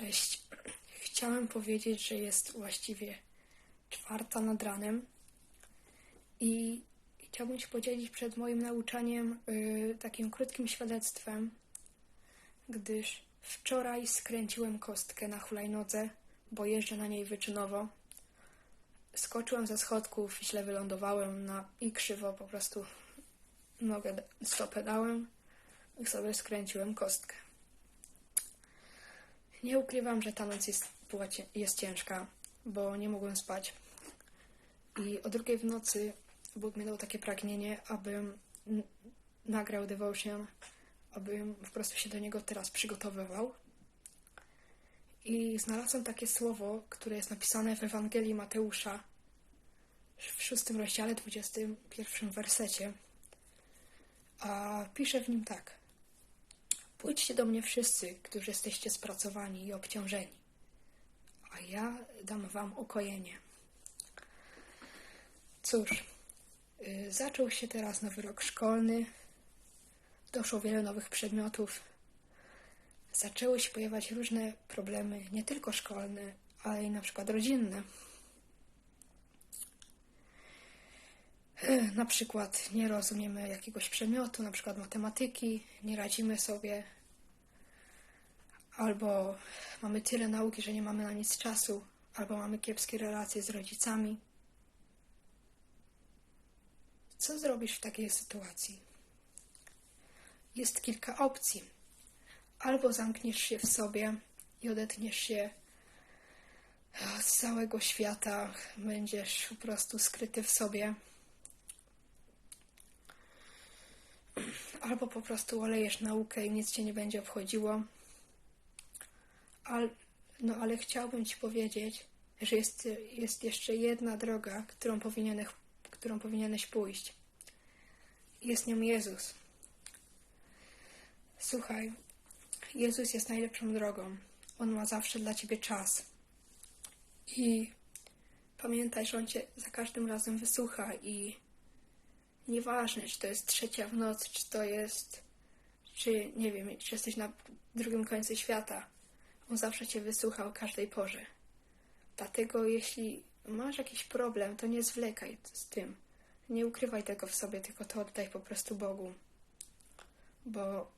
Cześć. Chciałem powiedzieć, że jest właściwie czwarta nad ranem i chciałbym się podzielić przed moim nauczaniem y, takim krótkim świadectwem, gdyż wczoraj skręciłem kostkę na hulajnodze, bo jeżdżę na niej wyczynowo. Skoczyłem ze schodków, źle wylądowałem na i krzywo po prostu nogę, stopę dałem i sobie skręciłem kostkę. Nie ukrywam, że ta noc jest, była, jest ciężka, bo nie mogłem spać. I o drugiej w nocy Bóg mi dał takie pragnienie, abym nagrał devotion, abym po prostu się do niego teraz przygotowywał. I znalazłem takie słowo, które jest napisane w Ewangelii Mateusza w szóstym rozdziale, 21 wersecie. A pisze w nim tak. Pójdźcie do mnie wszyscy, którzy jesteście spracowani i obciążeni, a ja dam wam ukojenie. Cóż, y, zaczął się teraz nowy rok szkolny, doszło wiele nowych przedmiotów, zaczęły się pojawiać różne problemy, nie tylko szkolne, ale i na przykład rodzinne. Na przykład nie rozumiemy jakiegoś przedmiotu, na przykład matematyki, nie radzimy sobie, albo mamy tyle nauki, że nie mamy na nic czasu, albo mamy kiepskie relacje z rodzicami. Co zrobisz w takiej sytuacji? Jest kilka opcji. Albo zamkniesz się w sobie i odetniesz się od całego świata, będziesz po prostu skryty w sobie. Albo po prostu olejesz naukę i nic cię nie będzie obchodziło. Al, no ale chciałbym ci powiedzieć, że jest, jest jeszcze jedna droga, którą powinieneś, którą powinieneś pójść. Jest nią Jezus. Słuchaj, Jezus jest najlepszą drogą. On ma zawsze dla ciebie czas. I pamiętaj, że On cię za każdym razem wysłucha i Nieważne, czy to jest trzecia w nocy, czy to jest, czy nie wiem, czy jesteś na drugim końcu świata. On zawsze cię wysłucha o każdej porze. Dlatego jeśli masz jakiś problem, to nie zwlekaj z tym. Nie ukrywaj tego w sobie, tylko to oddaj po prostu Bogu. Bo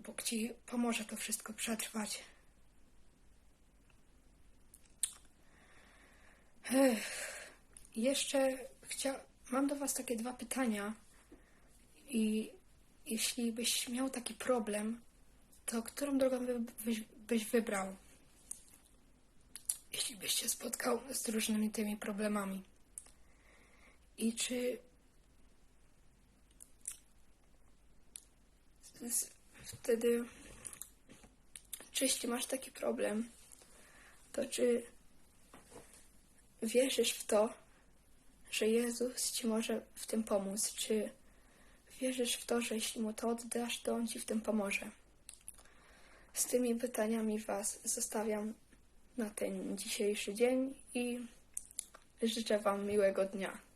Bóg ci pomoże to wszystko przetrwać. Ech. Jeszcze chcia... mam do Was takie dwa pytania. I jeśli byś miał taki problem, to którą drogą by, byś, byś wybrał? Jeśli byś się spotkał z różnymi tymi problemami. I czy wtedy, czy jeśli masz taki problem, to czy wierzysz w to, że Jezus ci może w tym pomóc? Czy wierzysz w to, że jeśli mu to oddasz, to on ci w tym pomoże? Z tymi pytaniami Was zostawiam na ten dzisiejszy dzień i życzę Wam miłego dnia.